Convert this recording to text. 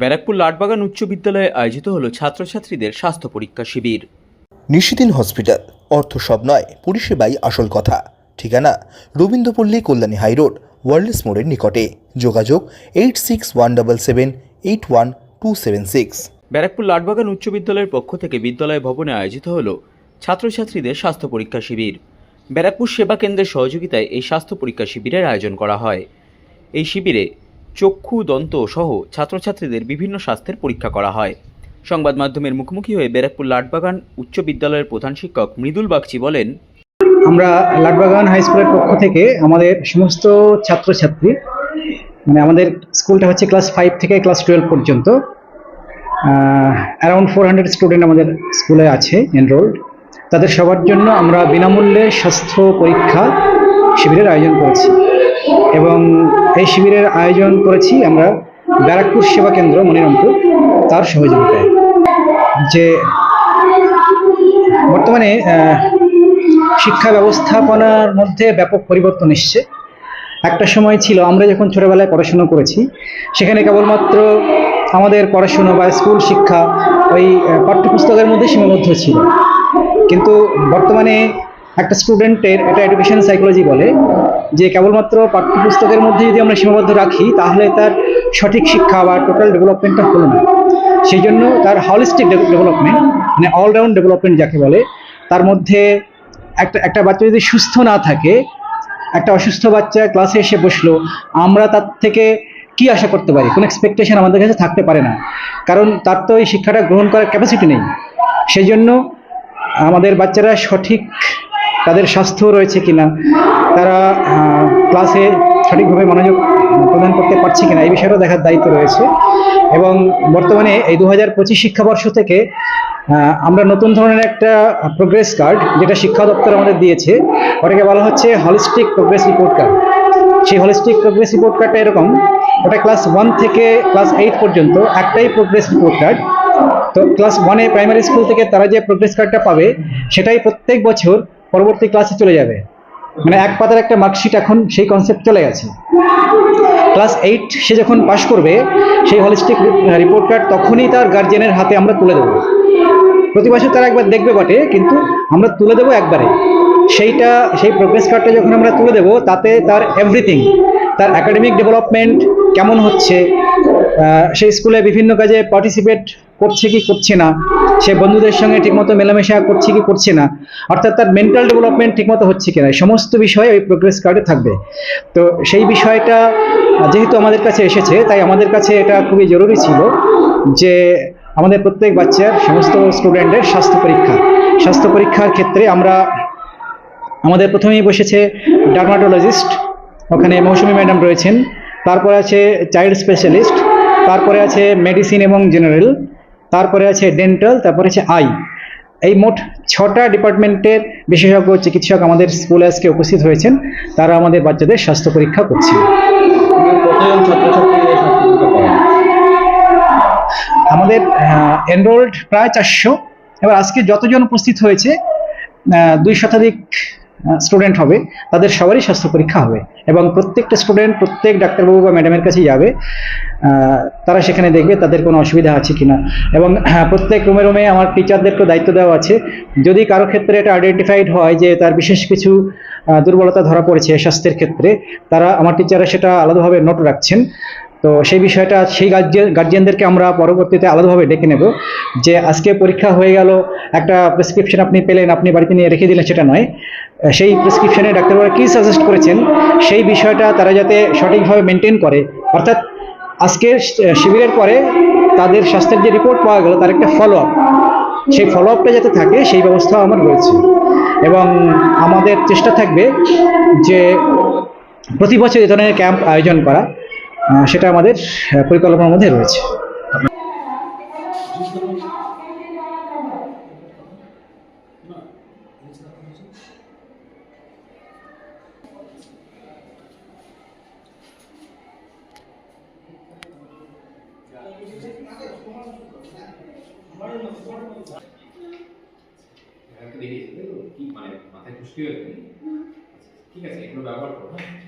ব্যারাকপুর লাটবাগান উচ্চ বিদ্যালয়ে আয়োজিত হলো ছাত্রছাত্রীদের স্বাস্থ্য পরীক্ষা শিবির। নিশিদিন হসপিটাল অর্থ সব নয় পরিষেবাই আসল কথা। ঠিকানা রবীন্দ্রপল্লী কল্যাণী হাইরোড ওয়ার্ল্ডস মোড়ের নিকটে। যোগাযোগ eight six one double seven eight one two seven six. Barrackpore Latbagan উচ্চ বিদ্যালয়ের পক্ষ থেকে বিদ্যালয় ভবনে আয়োজিত হল ছাত্রছাত্রীদের স্বাস্থ্য পরীক্ষা শিবির। ব্যারাকপুর সেবা কেন্দ্রের সহযোগিতায় এই স্বাস্থ্য পরীক্ষা শিবিরের আয়োজন করা হয়। এই শিবিরে চক্ষু, দন্ত সহ ছাত্রছাত্রীদের বিভিন্ন স্বাস্থ্যের পরীক্ষা করা হয়। সংবাদ মাধ্যমের মুখোমুখি হয়ে ব্যারাকপুর লাটবাগান উচ্চ বিদ্যালয়ের প্রধান শিক্ষক মৃদুল বাগচি বলেন, আমরা লাটবাগান হাই স্কুলের পক্ষ থেকে আমাদের সমস্ত ছাত্রছাত্রী মানে আমাদের স্কুলটা হচ্ছে ক্লাস ফাইভ থেকে ক্লাস টুয়েলভ পর্যন্ত অ্যারাউন্ড ফোর হান্ড্রেড স্টুডেন্ট আমাদের স্কুলে আছে এনরোল্ড তাদের সবার জন্য আমরা বিনামূল্যে স্বাস্থ্য পরীক্ষা শিবিরের আয়োজন করেছি। এবং এই শিবিরের আয়োজন করেছি আমরা ব্যারাকপুর সেবা কেন্দ্র মনিরামপুর, তার সহযোগিতায়। যে বর্তমানে শিক্ষা ব্যবস্থাপনার মধ্যে ব্যাপক পরিবর্তন এসছে। একটা সময় ছিল, আমরা যখন ছোটোবেলায় পড়াশুনো করেছি, সেখানে কেবলমাত্র আমাদের পড়াশুনো বা স্কুল শিক্ষা ওই পাঠ্যপুস্তকের মধ্যে সীমাবদ্ধ ছিল। কিন্তু বর্তমানে একটা স্টুডেন্টের এটা এডুকেশন সাইকোলজি বলে, যে কেবলমাত্র পাঠ্যপুস্তকের মধ্যে যদি আমরা সীমাবদ্ধ রাখি, তাহলে তার সঠিক শিক্ষা বা টোটাল ডেভেলপমেন্টটা হলো না। সেই জন্য তার হলিস্টিক ডেভেলপমেন্ট মানে অলরাউন্ড ডেভেলপমেন্ট যাকে বলে, তার মধ্যে একটা একটা বাচ্চা যদি সুস্থ না থাকে, একটা অসুস্থ বাচ্চা ক্লাসে এসে বসল, আমরা তার থেকে কি আশা করতে পারি? কোনো এক্সপেকটেশন আমাদের কাছে থাকতে পারে না। কারণ তার তো এই শিক্ষাটা গ্রহণ করার ক্যাপাসিটি নেই। সেই জন্য আমাদের বাচ্চারা সঠিক তাদের স্বাস্থ্য রয়েছে কিনা, তারা ক্লাসে সঠিকভাবে মনোযোগ প্রদান করতে পারছে কিনা এই বিষয়টা দেখার দায়িত্ব রয়েছে। এবং বর্তমানে এই দু হাজার পঁচিশ শিক্ষাবর্ষ থেকে আমরা নতুন ধরনের একটা প্রোগ্রেস কার্ড যেটা শিক্ষা দপ্তর আমাদের দিয়েছে, ওটাকে বলা হচ্ছে হলিস্টিক প্রোগ্রেস রিপোর্ট কার্ড সেই হলিস্টিক প্রোগ্রেস রিপোর্ট কার্ডটা এরকম, ওটা ক্লাস ওয়ান থেকে ক্লাস এইট পর্যন্ত একটাই প্রোগ্রেস রিপোর্ট কার্ড তো ক্লাস ওয়ানে প্রাইমারি স্কুল থেকে তারা যে প্রোগ্রেস কার্ডটা পাবে, সেটাই প্রত্যেক বছর পরবর্তী ক্লাসে চলে যাবে। মানে এক পাতার একটা মার্কশিট এখন সেই কনসেপ্ট চলে গেছে। ক্লাস এইট সে যখন পাশ করবে, সেই হলিস্টিক রিপোর্ট কার্ড তখনই তার গার্জেনের হাতে আমরা তুলে দেবো। প্রতি বছর তারা একবার দেখবে বটে, কিন্তু আমরা তুলে দেবো একবারে। সেইটা, সেই প্রোগ্রেস কার্ডটা যখন আমরা তুলে দেবো, তাতে তার এভরিথিং তার একাডেমিক ডেভেলপমেন্ট কেমন হচ্ছে সেই স্কুলে বিভিন্ন কাজে পার্টিসিপেট করছে কি করছে না সে বন্ধুদের সঙ্গে ঠিকমতো মেলামেশা করছে কি করছে না? অর্থাৎ তার মেন্টাল ডেভেলপমেন্ট ঠিকমতো হচ্ছে কিনা? সমস্ত বিষয় ওই প্রোগ্রেস কার্ডে থাকবে। তো সেই বিষয়টা যেহেতু আমাদের কাছে এসেছে, তাই আমাদের কাছে এটা খুবই জরুরি ছিল যে আমাদের প্রত্যেক বাচ্চার সমস্ত স্টুডেন্টের স্বাস্থ্য পরীক্ষা। স্বাস্থ্য পরীক্ষার ক্ষেত্রে আমরা, আমাদের প্রথমেই বসেছে ডার্মাটোলজিস্ট ওখানে মৌসুমি ম্যাডাম রয়েছেন। তারপরে আছে চাইল্ড স্পেশালিস্ট তারপরে আছে মেডিসিন এবং জেনারেল তারপরে আছে ডেন্টাল তারপরে আছে আই এই মোট ছটা ডিপার্টমেন্টের বিশেষজ্ঞ চিকিৎসক আমাদের স্কুলে আজকে উপস্থিত হয়েছেন। তারা আমাদের বাচ্চাদের স্বাস্থ্য পরীক্ষা করছেন। করেন? আমাদের এনরোল্ড প্রায় চারশো। এবার আজকে যতজন উপস্থিত হয়েছে দুই শতাধিক স্টুডেন্ট হবে তাদের সবারই স্বাস্থ্য পরীক্ষা হবে এবং প্রত্যেকটা স্টুডেন্ট প্রত্যেক ডাক্তারবাবু বা ম্যাডামের কাছে যাবে তারা সেখানে দেখবে তাদের কোনো অসুবিধা আছে কি না এবং হ্যাঁ, প্রত্যেক রুমে রুমে আমার টিচারদেরকেও দায়িত্ব দেওয়া আছে। যদি কারও ক্ষেত্রে এটা আইডেন্টিফাইড হয় যে তার বিশেষ কিছু দুর্বলতা ধরা পড়েছে স্বাস্থ্যের ক্ষেত্রে তারা আমার টিচাররা সেটা আলাদাভাবে নোট রাখছেন। তো সেই বিষয়টা সেই গার্জিয়ান গার্জিয়ানদেরকে আমরা পরবর্তীতে আলাদাভাবে ডেকে নেব যে আজকে পরীক্ষা হয়ে গেল, একটা প্রেসক্রিপশন আপনি পেলেন, আপনি বাড়িতে নিয়ে রেখে দিলেন সেটা নয়। সেই প্রেসক্রিপশনে ডাক্তারবাবুরা কী সাজেস্ট করেছেন? সেই বিষয়টা তারা যাতে সঠিকভাবে মেনটেন করে। অর্থাৎ আজকের শিবিরের পরে তাদের স্বাস্থ্যের যে রিপোর্ট পাওয়া গেল, তার একটা ফলো আপ সেই ফলো আপটা যাতে থাকে, সেই ব্যবস্থাও আমার রয়েছে। এবং আমাদের চেষ্টা থাকবে যে প্রতি বছর এই ধরনের ক্যাম্প আয়োজন করা। সেটা আমাদের পরিকল্পনার মধ্যে রয়েছে। কি মানে মাথায় হয়েছে? ঠিক আছে, এগুলো ব্যবহার করো। হ্যাঁ